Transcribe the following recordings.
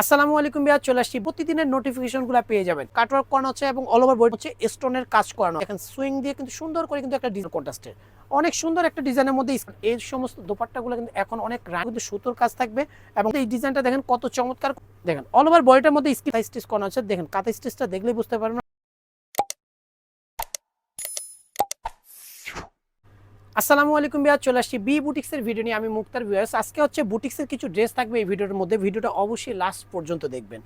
আসসালামু আলাইকুম বিয়া চলে আসছি। প্রতিদিনের নোটিফিকেশন নোটিফিকেশনগুলো পেয়ে যাবেন। কাটওয়ার্ক করানো হচ্ছে এবং অল ওভার বোর্ড হচ্ছে স্টোনের কাজ করানো। এখন সুইং দিয়ে কিন্তু সুন্দর করে কিন্তু একটা ডিজাইন কন্ট্রাস্টের অনেক সুন্দর একটা ডিজাইনের মধ্যে এই সমস্ত দোপাট্টা গুলো কিন্তু এখন অনেক রান কিন্তু সুতোর কাজ থাকবে এবং এই ডিজাইনটা দেখেন কত চমৎকার। দেখেন অল ওভার বডিটার মধ্যে স্কিন স্টিচ করানো আছে দেখেন কাতা স্টিচটা দেখলেই বুঝতে পারবেন। আসসালামু আলাইকুম বিয়া চলে আসছি বি বুটিক্সের ভিডিও নিয়ে। আমি মুক্তার ভিউয়ার্স আজকে হচ্ছে বুটিক্সের কিছু ড্রেস থাকবে এই ভিডিওর মধ্যে। ভিডিওটা অবশ্যই লাস্ট পর্যন্ত দেখবেন।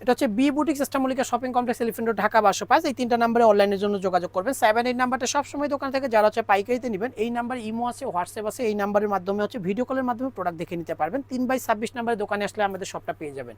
এটা হচ্ছে বি বুটিক ইস্টামলিকা শপিং কমপ্লেক্স এলিফেন্ট ঢাকা বাসো পাঁচ এই তিনটা নাম্বারে অনলাইনের জন্য যোগাযোগ করবেন। সেভেন এই নাম্বারটা সবসময় দোকান থেকে যারা হচ্ছে পাইকারিতে নেবেন, এই নাম্বার ইমো আছে হোয়াটসঅ্যাপ আছে, এই নাম্বারের মাধ্যমে হচ্ছে ভিডিও কলের মাধ্যমে প্রোডাক্ট দেখে নিতে পারবেন। তিন বাই ছাব্বিশ নাম্বারে দোকানে আসলে আমাদের সবটা পেয়ে যাবেন।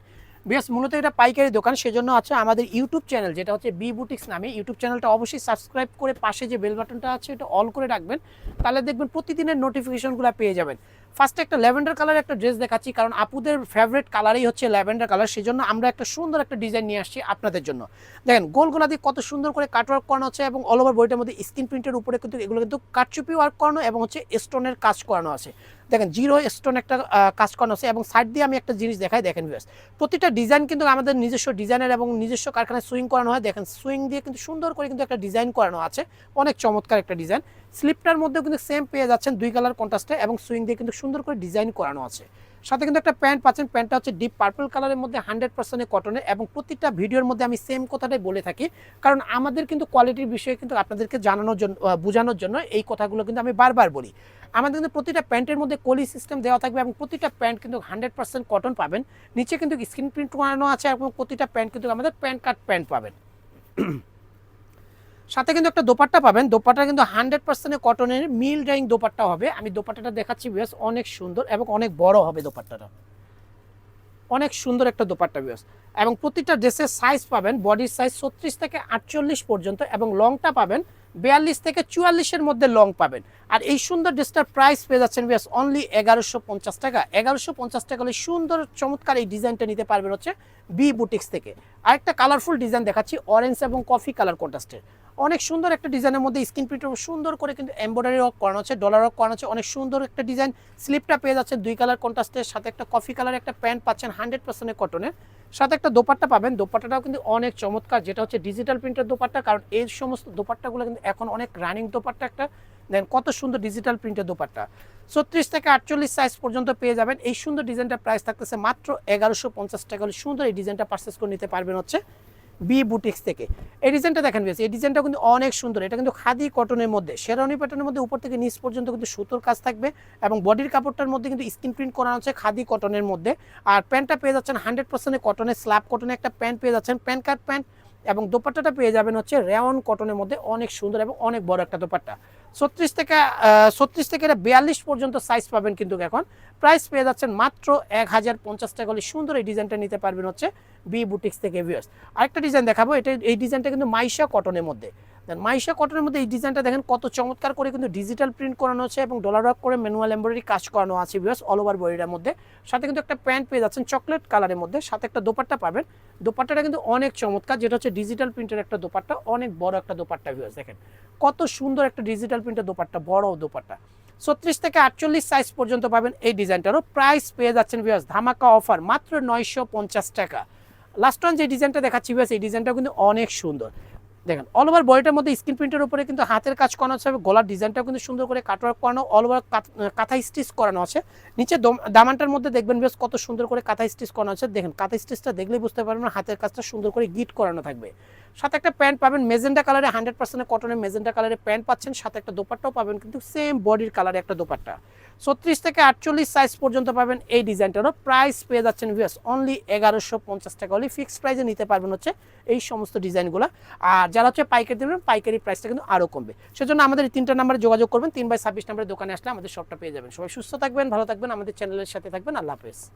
বেশ মূলত এটা পাইকারি দোকান, সেজন্য আছে আমাদের ইউটিউব চ্যানেল যেটা হচ্ছে বি বুটিক্স নামে। ইউটিউব চ্যানেলটা অবশ্যই সাবস্ক্রাইব করে পাশে যে বেল বাটনটা আছে, এটা অল করে রাখবেন। তাহলে দেখবেন প্রতিদিনের নোটিফিকেশনগুলো পেয়ে যাবেন। ফার্স্টে একটা ল্যাভেন্ডার কালার একটা ড্রেস দেখাচ্ছি, কারণ আপুদের ফেভারিট কালারই হচ্ছে ল্যাভেন্ডার কালার সেই জন্য আমরা একটা সুন্দর একটা ডিজাইন নিয়ে আসছি আপনাদের জন্য। দেখেন, গোলগোলা দিয়ে কত সুন্দর করে কাটওয়ার্ক করানো হচ্ছে এবং অল ওভার বইটার মধ্যে স্ক্রিন প্রিন্টের উপরে কিন্তু এগুলো কিন্তু কাটচুপি ওয়ার্ক করানো এবং হচ্ছে স্টোনের কাজ করানো আছে। দেখেন জিরো স্টোন একটা কাজ করানো আছে এবং সাইড দিয়ে আমি একটা জিনিস দেখাই, দেখেন ভিউয়ার্স প্রতিটা ডিজাইন কিন্তু আমাদের নিজস্ব ডিজাইনের এবং নিজস্ব কারখানায় সুইং করানো হয়। দেখেন সুইং দিয়ে কিন্তু সুন্দর করে কিন্তু একটা ডিজাইন করানো আছে, অনেক চমৎকার একটা ডিজাইন স্লিপটার মধ্যেও কিন্তু সেম পেয়ে যাচ্ছেন দুই কালার কন্ট্রাস্টে এবং সুইং দিয়ে কিন্তু সুন্দর করে ডিজাইন করানো আছে। সাথে কিন্তু একটা প্যান্ট পাচ্ছেন, প্যান্টটা হচ্ছে ডিপ পার্পল কালারের মধ্যে হান্ড্রেড পার্সেন্টের কটনের এবং প্রতিটা ভিডিওর মধ্যে আমি সেম কথাটাই বলে থাকি। কারণ আমাদের কিন্তু কোয়ালিটির বিষয়ে কিন্তু আপনাদেরকে জানানোর জন্য বোঝানোর জন্য এই কথাগুলো কিন্তু আমি বারবার বলি। আমাদের কিন্তু প্রতিটা প্যান্টের মধ্যে কলি সিস্টেম দেওয়া থাকবে এবং প্রতিটা প্যান্ট কিন্তু হান্ড্রেড পার্সেন্ট কটন পাবেন। নিচে কিন্তু স্ক্রিন প্রিন্ট করানো আছে এবং প্রতিটা প্যান্ট কিন্তু আমাদের প্যান্ট কাট প্যান্ট পাবেন। সাথে কিন্তু একটা দোপাট্টা পাবেন। দোপাট্টা কিন্তু হান্ড্রেড পার্সেন্ট কটনের মিল ড্রাইং দোপাট্টা হবে। আমি দোপাট্টাটা দেখাচ্ছি বেশ অনেক সুন্দর এবং অনেক বড় হবে দোপাট্টাটা। অনেক সুন্দর একটা দোপাট্টা বেশ এবং প্রতিটা ড্রেসের সাইজ পাবেন বডির সাইজ ছত্রিশ থেকে আটচল্লিশ পর্যন্ত এবং লংটা পাবেন বিয়াল্লিশ থেকে চুয়াল্লিশের মধ্যে লং পাবেন। আর এই সুন্দর ড্রেসটার প্রাইস পেয়ে যাচ্ছেন বেশ অনলি এগারোশো পঞ্চাশ টাকা। এগারোশো পঞ্চাশ টাকা হলে সুন্দর, চমৎকার এই ডিজাইনটা নিতে পারবেন হচ্ছে বি বুটিক্স থেকে। আরেকটা কালারফুল ডিজাইন দেখাচ্ছি অরেঞ্জ এবং কফি কালার কন্ট্রাস্টের অনেক সুন্দর একটা ডিজাইনের মধ্যে স্ক্রিন প্রিন্ট সুন্দর করে কিন্তু এমব্রয়ডারি ওয়ার্ক করানো হচ্ছে ডলার ওয়ার্ক করানো হচ্ছে অনেক সুন্দর একটা ডিজাইন। স্লিপটা পেয়ে যাচ্ছে দুই কালার কন্ট্রাস্টের সাথে একটা কফি কালার একটা প্যান্ট পাচ্ছেন হান্ড্রেড পার্সেন্টের কটনের সাথে একটা দোপাট্টা পাবেন, দোপাট্টাটাও কিন্তু অনেক চমৎকার, যেটা হচ্ছে ডিজিটাল প্রিন্টের দোপাট্টা, কারণ এই সমস্ত দোপাট্টাগুলো কিন্তু এখন অনেক রানিং দোপাট্টা একটা। দেন কত সুন্দর ডিজিটাল প্রিন্টের দোপাট্টা। ছত্রিশ থেকে আটচল্লিশ সাইজ পর্যন্ত পেয়ে যাবেন। এই সুন্দর ডিজাইনটা প্রাইস থাকতেছে মাত্র এগারোশো পঞ্চাশ টাকা হলে সুন্দর এই ডিজাইনটা পারচেস করে নিতে পারবেন হচ্ছে বি বুটিক্স থেকে। এই ডিজাইনটা দেখেন বেশ এই ডিজাইনটা কিন্তু অনেক সুন্দর। এটা কিন্তু খাদি কটনের মধ্যে শেরানি প্যাটার্নের মধ্যে উপর থেকে নিচ পর্যন্ত কিন্তু সুতোর কাজ থাকবে এবং বডির কাপড়টার মধ্যে কিন্তু স্ক্রিন প্রিন্ট করা আছে খাদি কটনের মধ্যে। আর প্যান্টটা পেয়ে যাচ্ছেন হান্ড্রেড পার্সেন্ট কটনের স্ল্যাব কটনের একটা প্যান্ট পেয়ে যাচ্ছেন প্যান্ট কাট প্যান্ট এবং দোপাট্টাটা পেয়ে যাবেন হচ্ছে রেওয়ন কটনের মধ্যে অনেক সুন্দর এবং অনেক বড় একটা দোপাট্টা। ছত্রিশ থেকে ছত্রিশ থেকে বিয়াল্লিশ পর্যন্ত সাইজ পাবেন কিন্তু এখন। প্রাইস পেয়ে যাচ্ছেন মাত্র এক হাজার পঞ্চাশ টাকা হলে সুন্দর এই ডিজাইনটা নিতে পারবেন হচ্ছে বি বুটিক্স থেকে ভিউয়ার্স আরেকটা ডিজাইন দেখাবো, এটা, এই ডিজাইনটা কিন্তু মাইশা কটনের মধ্যে। দেন মাইশা কটনের মধ্যে এই ডিজাইনটা দেখেন কত চমৎকার করে কিন্তু ডিজিটাল প্রিন্ট করানো আছে এবং ডলার ওয়ার্ক করে ম্যানুয়াল এমব্রয়ডারি কাজ করানো আছে ভিউয়ার্স অল ওভার বডিটার মধ্যে। সাথে কিন্তু একটা প্যান্ট পেয়ে যাচ্ছেন চকলেট কালারের মধ্যে। সাথে একটা দোপাট্টা পাবেন। দোপাট্টাটা কিন্তু অনেক চমৎকার, যেটা হচ্ছে ডিজিটাল প্রিন্টের একটা দোপাট্টা, অনেক বড় একটা দোপাট্টা ভিউয়ার্স দেখেন। কত সুন্দর একটা ডিজিটাল প্রিন্টের দোপাট্টা, বড় দোপাট্টা। ছত্রিশ থেকে আটচল্লিশ সাইজ পর্যন্ত পাবেন এই ডিজাইনটারও। প্রাইস পেয়ে যাচ্ছেন ভিউয়ার্স ধামাকা অফার মাত্র নয়শো পঞ্চাশ টাকা। লাস্ট ওয়ান যে ডিজাইনটা দেখাচ্ছি ভিউয়ার্স এই ডিজাইনটা কিন্তু অনেক সুন্দর। দেখেন অল ওভার বডিটার মধ্যে স্ক্রিন প্রিন্টের উপরে কিন্তু হাতের কাজ করানো আছে, গলার ডিজাইনটাও কিন্তু সুন্দর করে কাটওয়ার্ক করানো অল ওভার কাঁথা স্টিচ করানো আছে। নিচে দম- দামানটার মধ্যে দেখবেন বেশ কত সুন্দর করে কাঁথা স্টিচ করানো আছে। দেখেন, কাঁথা স্টিচটা দেখলেই বুঝতে পারবেন হাতের কাজটা সুন্দর করে গিট করানো থাকবে। সাথে একটা প্যান্ট পাবেন মেজেন্ডা কালারে হান্ড্রেড পার্সেন্ট কটনের মেজেন্ডা কালারের প্যান্ট পাচ্ছেন, সাথে একটা দোপাট্টাও পাবেন, কিন্তু সেম বডির কালারে একটা দোপাট্টা। ছত্রিশ থেকে আটচল্লিশ সাইজ পর্যন্ত পাবেন এই ডিজাইনটারও। প্রাইস পেয়ে যাচ্ছেন ভিউস অনলি এগারোশো পঞ্চাশ টাকা। হলে ফিক্সড প্রাইসে নিতে পারবেন হচ্ছে এই সমস্ত ডিজাইনগুলো। আর যারা হচ্ছে পাইকারি দেবেন, পাইকারি প্রাইসটা কিন্তু আরও কমবে। সেজন্য আমাদের এই তিনটা নাম্বারে যোগাযোগ করবেন। তিন বাই ছাব্বিশ নাম্বারের দোকানে আসলে আমাদের সবটা পেয়ে যাবেন। সবাই সুস্থ থাকবেন, ভালো থাকবেন, আমাদের চ্যানেলের সাথে থাকবেন। আল্লাহ হাফেজ।